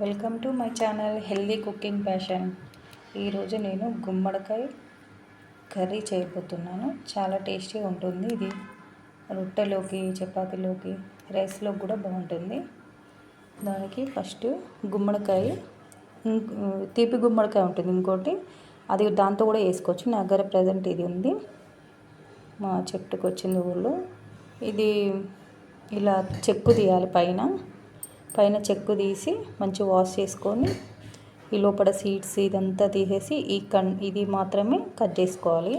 Welcome to my channel healthy cooking passion. ఈరోజు నేను గుమ్మడికాయ కర్రీ చేయబోతున్నాను. చాలా టేస్టీగా ఉంటుంది ఇది. రొట్టెలోకి చపాతీలోకి రైస్లో కూడా బాగుంటుంది. దానికి ఫస్ట్ గుమ్మడికాయ తీపి గుమ్మడికాయ ఉంటుంది ఇంకోటి. అది దాంతో కూడా వేసుకోవచ్చు. నా దగ్గర ప్రజెంట్ ఇది ఉంది. మా చెట్టుకు వచ్చింది ఊళ్ళో. ఇది ఇలా చెక్కు తీయాలి పైన. పైన చెక్కు తీసి మంచిగా వాష్ చేసుకొని ఈ లోపల సీడ్స్ ఇదంతా తీసేసి ఈ కన్ ఇది మాత్రమే కట్ చేసుకోవాలి.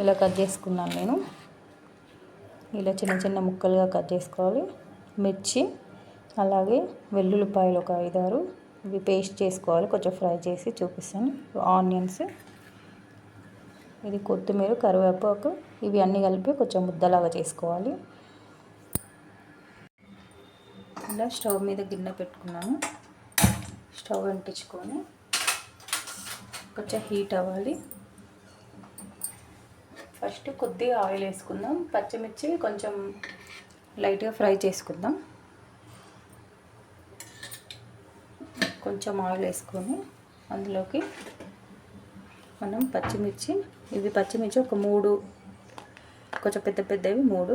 ఇలా కట్ చేసుకున్నాను నేను. ఇలా చిన్న చిన్న ముక్కలుగా కట్ చేసుకోవాలి. మిర్చి అలాగే వెల్లుల్లిపాయలు ఒక ఐదారు. ఇవి పేస్ట్ చేసుకోవాలి. కొంచెం ఫ్రై చేసి చూపిస్తాను. ఆనియన్స్. ఇది కొత్తిమీర కరివేపాకు. ఇవి అన్నీ కలిపి కొంచెం ముద్దలాగా చేసుకోవాలి. ఇలా స్టవ్ మీద గిన్నె పెట్టుకున్నాను. స్టవ్ అంటించుకొని కొంచెం హీట్ అవ్వాలి. ఫస్ట్ కొద్దిగా ఆయిల్ వేసుకుందాం. పచ్చిమిర్చి కొంచెం లైట్గా ఫ్రై చేసుకుందాం. కొంచెం ఆయిల్ వేసుకొని అందులోకి మనం పచ్చిమిర్చి ఇవి పచ్చిమిర్చి ఒక మూడు కొంచెం పెద్ద పెద్దవి మూడు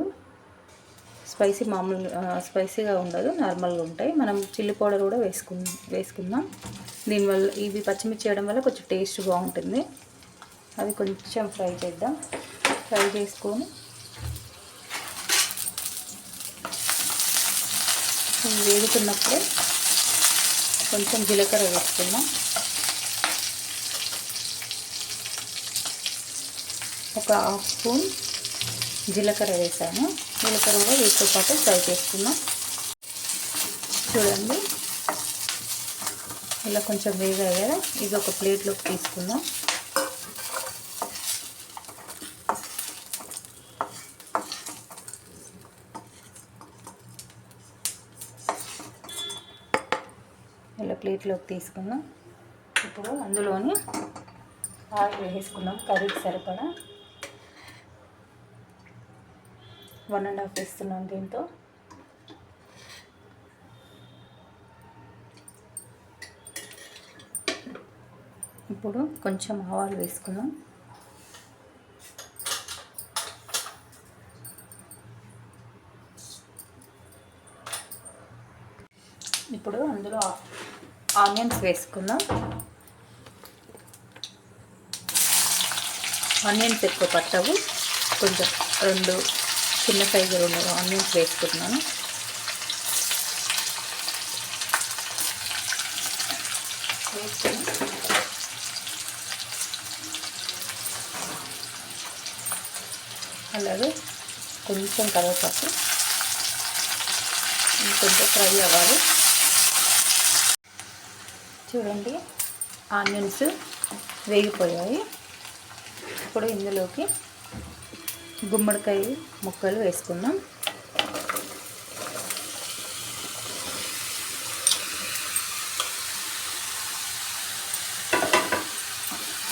స్పైసీ మామూలు స్పైసీగా ఉండదు నార్మల్గా ఉంటాయి. మనం చిల్లీ పౌడర్ కూడా వేసుకు వేసుకుందాం. దీనివల్ల ఇవి పచ్చిమిర్చి వేయడం వల్ల కొంచెం టేస్ట్ బాగుంటుంది. అవి కొంచెం ఫ్రై చేద్దాం. ఫ్రై చేసుకొని ఇవి వేగుతున్నప్పుడే కొంచెం జీలకర్ర వేసుకుందాం. ఒక హాఫ్ స్పూన్ జీలకర్ర వేసాను. జీలకర్ర కూడా వీటితో పాటు ఫ్రై చేసుకున్నాం చూడండి. ఇలా కొంచెం వేగాయి కదా. ఇది ఒక ప్లేట్లోకి తీసుకుందాం. ఇలా ప్లేట్లోకి తీసుకుందాం. ఇప్పుడు అందులోని ఆయిల్ వేసుకుందాం కర్రీకి సరిపడా వన్ అండ్ హాఫ్ వేస్తున్నాను దీంతో. ఇప్పుడు కొంచెం ఆవాలు వేసుకున్నాం ఇప్పుడు అందులో ఆనియన్స్ వేసుకుందాం. ఆనియన్స్ ఎక్కువ పట్టవు. కొంచెం రెండు చిన్న సైజు రెండు ఆనియన్స్ వేసుకుంటున్నాను. అలాగే కొంచెం కరివేపాకు. కొంచెం ఫ్రై అవ్వాలి. చూడండి ఆనియన్స్ వేగిపోయాయి. ఇప్పుడు ఇందులోకి గుమ్మడికాయ ముక్కలు వేసుకుందాం.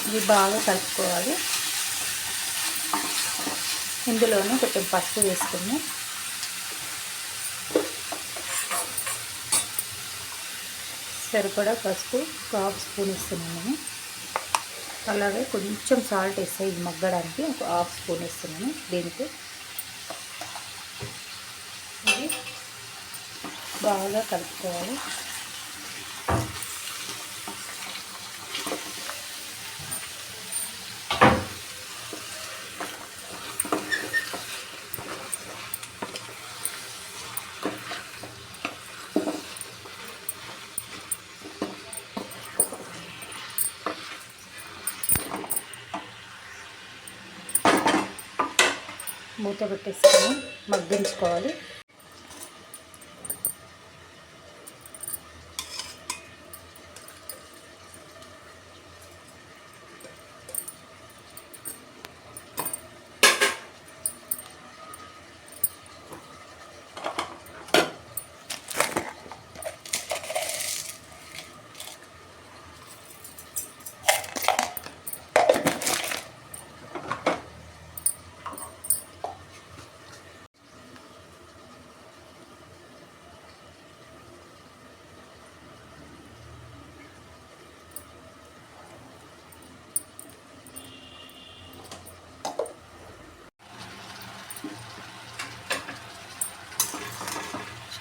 ఇవి బాగా కలుపుకోవాలి. ఇందులోనే కొంచెం పసుపు వేసుకుందాం. సరిపడా పసుపు ఒక హాఫ్ స్పూన్ ఇస్తున్నాను అలాగే కొంచెం సాల్ట్ వేస్తాయి ఇది మగ్గడానికి ఒక హాఫ్ స్పూన్ వేస్తున్నాను దీనికి. ఇది బాగా కలుపుకోవాలి. మూత పెట్టేసుకొని మగ్గించుకోవాలి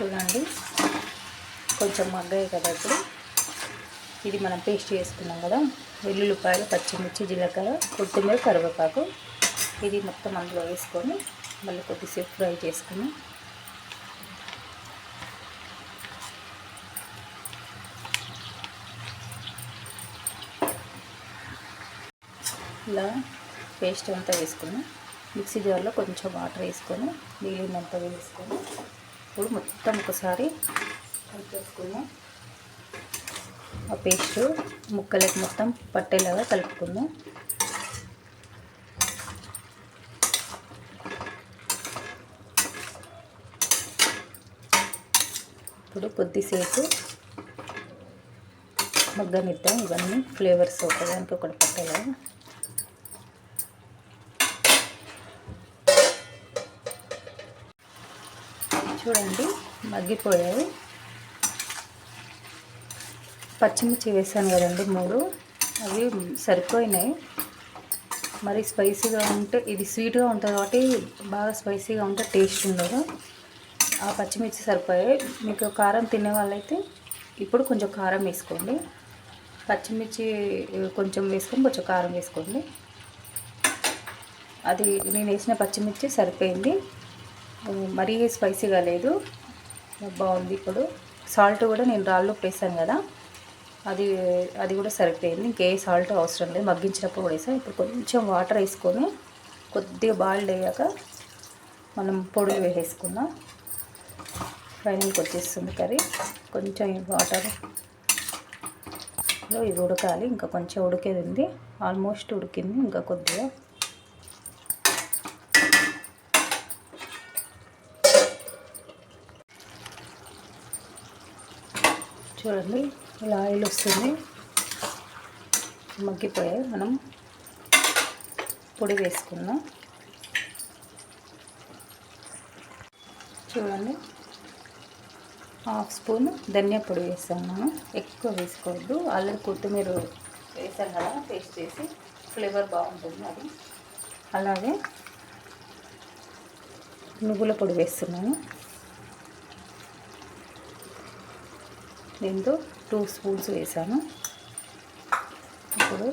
చూడండి. కొంచెం మగ్గాయి కదా ఇప్పుడు. ఇది మనం పేస్ట్ చేసుకున్నాం కదా. వెల్లుల్లిపాయలు పచ్చిమిర్చి జీలకర్ర కొత్తిమీర కరివేపాకు. ఇది మొత్తం అందులో వేసుకొని మళ్ళీ కొద్దిసేపు ఫ్రై చేసుకుని. ఇలా పేస్ట్ అంతా వేసుకుని మిక్సీ జార్లో కొంచెం వాటర్ వేసుకొని నీళ్ళంతా వేసుకొని ఇప్పుడు మొత్తం ఒకసారి కలిపేసుకుందాం ఆ పేస్ట్ ముక్కలకి మొత్తం పట్టేలాగా కలుపుకుందాం. ఇప్పుడు కొద్దిసేపు మగ్గనిద్దాం. ఇవన్నీ ఫ్లేవర్స్ ఒకదానికి ఒకటి పట్టేలాగా. చూడండి మగ్గిపోయాయి. పచ్చిమిర్చి వేసాను కదండి మూడు. అవి సరిపోయినాయి. మరి స్పైసీగా ఉంటే ఇది స్వీట్గా ఉంటుంది కాబట్టి బాగా స్పైసీగా ఉంటే టేస్ట్ ఉండదు. ఆ పచ్చిమిర్చి సరిపోయాయి. మీకు కారం తినే వాళ్ళైతే ఇప్పుడు కొంచెం కారం వేసుకోండి. పచ్చిమిర్చి కొంచెం వేసుకొని కొంచెం కారం వేసుకోండి. అది నేను వేసిన పచ్చిమిర్చి సరిపోయింది. మరీ స్పైసీగా లేదు. బాగుంది ఇప్పుడు. సాల్ట్ కూడా నేను రాళ్ళు వేసాను కదా. అది అది కూడా సరిపోయింది. ఇంకే సాల్ట్ అవసరం లేదు. మగ్గించినప్పుడు కూడా వేసాను ఇప్పుడు కొంచెం వాటర్ వేసుకొని కొద్దిగా బాయిల్డ్ అయ్యాక మనం పొడి వేసేసుకుందాం. ఫైనల్కి వచ్చేస్తుంది కర్రీ. కొంచెం వాటర్ ఇది ఉడకాలి. ఇంకా కొంచెం ఉడికేది ఉంది. ఆల్మోస్ట్ ఉడికింది. ఇంకా కొద్దిగా చూడండి ఇలా ఆయిల్ వస్తుంది. మగ్గిపోయాయి. మనం పొడి వేసుకున్నాం చూడండి హాఫ్ స్పూన్ ధనియా పొడి వేసాను మనం ఎక్కువ వేసుకోవద్దు. ఆల్రెడీ కొత్తిమీర వేసాను కదా పేస్ట్ చేసి ఫ్లేవర్ బాగుంటుంది అది. అలాగే నువ్వుల పొడి వేస్తున్నాను. దీంతో టూ స్పూన్స్ వేసాను. ఇప్పుడు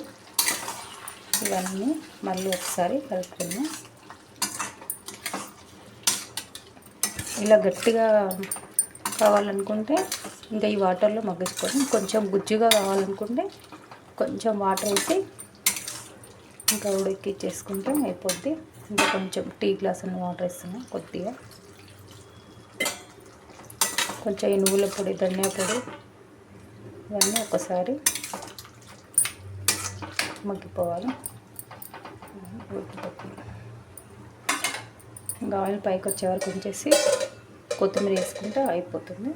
ఇవన్నీ మళ్ళీ ఒకసారి కలుపుకుందాం. ఇలా గట్టిగా కావాలనుకుంటే ఇంకా ఈ వాటర్లో మగ్గించుకొని కొంచెం గుజ్జుగా కావాలనుకుంటే కొంచెం వాటర్ వేసి ఇంకా ఉడికిచ్చేసుకుంటే అయిపోద్ది. ఇంకా కొంచెం టీ గ్లాస్ అన్న వాటర్ వేస్తున్నాం కొద్దిగా. కొంచెం నువ్వుల పొడి ధనియా పొడి ఇవన్నీ ఒకసారి మగ్గిపోవాలి. ఇంకా ఆయిల్ పైకి వచ్చే వరకు ఉంచేసి కొత్తిమీర వేసుకుంటే అయిపోతుంది.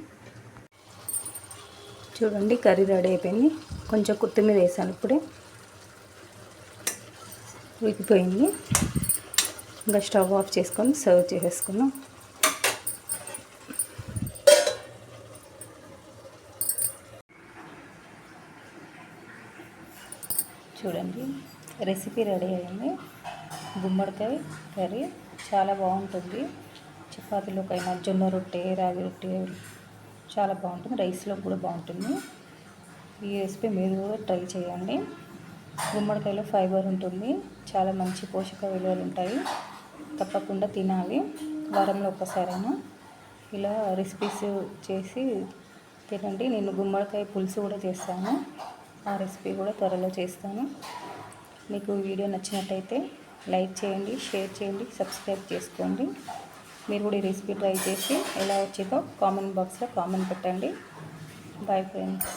చూడండి కర్రీ రెడీ అయిపోయింది. కొంచెం కొత్తిమీర వేసాను ఇప్పుడే. ఉడికిపోయింది. ఇంకా స్టవ్ ఆఫ్ చేసుకొని సర్వ్ చేసేసుకున్నాం చూడండి. రెసిపీ రెడీ అయింది. గుమ్మడికాయ కర్రీ చాలా బాగుంటుంది. చపాతీలోకైనా జొన్న రొట్టె రాగి రొట్టె చాలా బాగుంటుంది. రైస్లో కూడా బాగుంటుంది. ఈ రెసిపీ మీరు కూడా ట్రై చేయండి. గుమ్మడికాయలో ఫైబర్ ఉంటుంది. చాలా మంచి పోషక విలువలు ఉంటాయి. తప్పకుండా తినాలి. వారంలో ఒక్కసారైనా ఇలా రెసిపీస్ చేసి తినండి. నేను గుమ్మడికాయ పులుసు కూడా చేస్తాను. ఆ రెసిపీ కూడా త్వరలో చేస్తాను. మీకు వీడియో నచ్చినట్టయితే లైక్ చేయండి షేర్ చేయండి సబ్స్క్రైబ్ చేసుకోండి. మీరు కూడా ఈ రెసిపీ ట్రై చేసి ఎలా వచ్చేదో కామెంట్ బాక్స్లో కామెంట్ పెట్టండి. Bye friends.